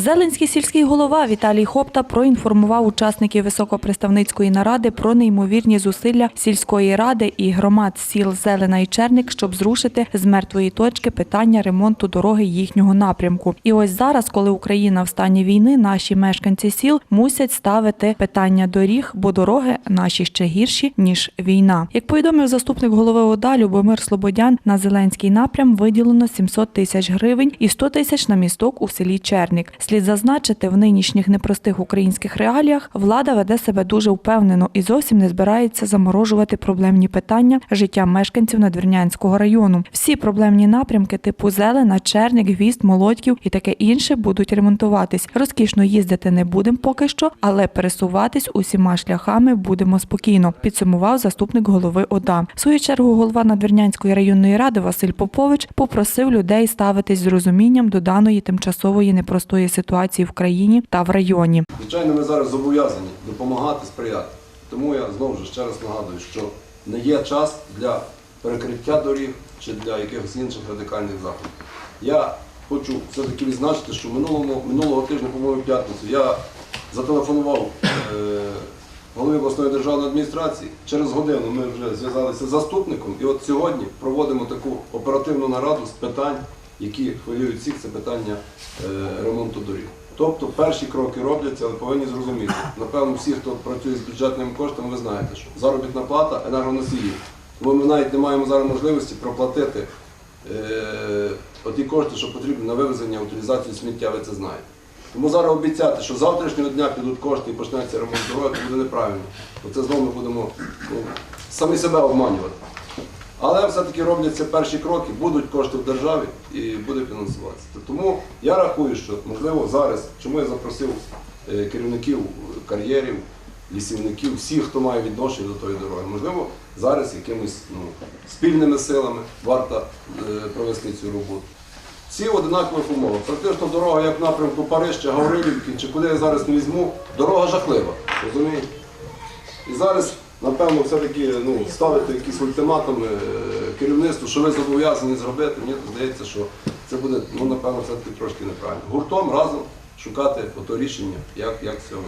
Зеленський сільський голова Віталій Хопта проінформував учасників високопредставницької наради про неймовірні зусилля сільської ради і громад сіл Зелена і Черник, щоб зрушити з мертвої точки питання ремонту дороги їхнього напрямку. І ось зараз, коли Україна в стані війни, наші мешканці сіл мусять ставити питання доріг, бо дороги наші ще гірші ніж війна. Як повідомив заступник голови ОДА Любомир Слободян, на Зеленський напрям виділено 700 тисяч гривень і 100 тисяч на місток у селі Черник. Слід зазначити, в нинішніх непростих українських реаліях влада веде себе дуже впевнено і зовсім не збирається заморожувати проблемні питання життя мешканців Надвірнянського району. Всі проблемні напрямки типу Зелена, Черник, Гвізд, Молодьків і таке інше будуть ремонтуватись. Розкішно їздити не будемо поки що, але пересуватись усіма шляхами будемо спокійно. Підсумував заступник голови ОДА. В свою чергу голова Надвірнянської районної ради Василь Попович попросив людей ставитись з розумінням до даної тимчасової непростої ситуації в країні та в районі. Звичайно, ми зараз зобов'язані допомагати, сприяти. Тому я знову ж ще раз нагадую, що не є час для перекриття доріг чи для якихось інших радикальних заходів. Я хочу все-таки відзначити, що минулого, минулого тижня, по-моєму, п'ятницю, я зателефонував е, голові обласної державної адміністрації. Через годину ми вже зв'язалися з заступником, і от сьогодні проводимо таку оперативну нараду з питань, які хвилюють всіх, це питання е, ремонту доріг. Тобто перші кроки робляться, але повинні зрозуміти. Напевно, всі, хто працює з бюджетними коштами, ви знаєте, що заробітна плата енергоносіїв. Тому ми навіть не маємо зараз можливості проплатити е, оті кошти, що потрібні на вивезення, утилізацію сміття, ви це знаєте. Тому зараз обіцяти, що з завтрашнього дня підуть кошти і почнеться ремонт дороги, це буде неправильно. Бо це знову ми будемо ну, самі себе обманювати. Але все-таки робляться перші кроки, будуть кошти в державі і буде фінансуватися. Тому я рахую, що можливо зараз, чому я запросив е, керівників кар'єрів, лісівників, всіх, хто має відношення до тої дороги, можливо, зараз якимись ну, спільними силами варто е, провести цю роботу. Всі в одинакових умовах. Практично дорога, як напрямку Париж чи Гаврилівки, чи куди я зараз не візьму, дорога жахлива. Розумієте? І зараз, напевно, все-таки ну, ставити якісь ультиматуми е, керівництву, що ви зобов'язані зробити, мені здається, що це буде, ну, напевно, все-таки трошки неправильно. Гуртом разом шукати ото рішення, як, як з цього.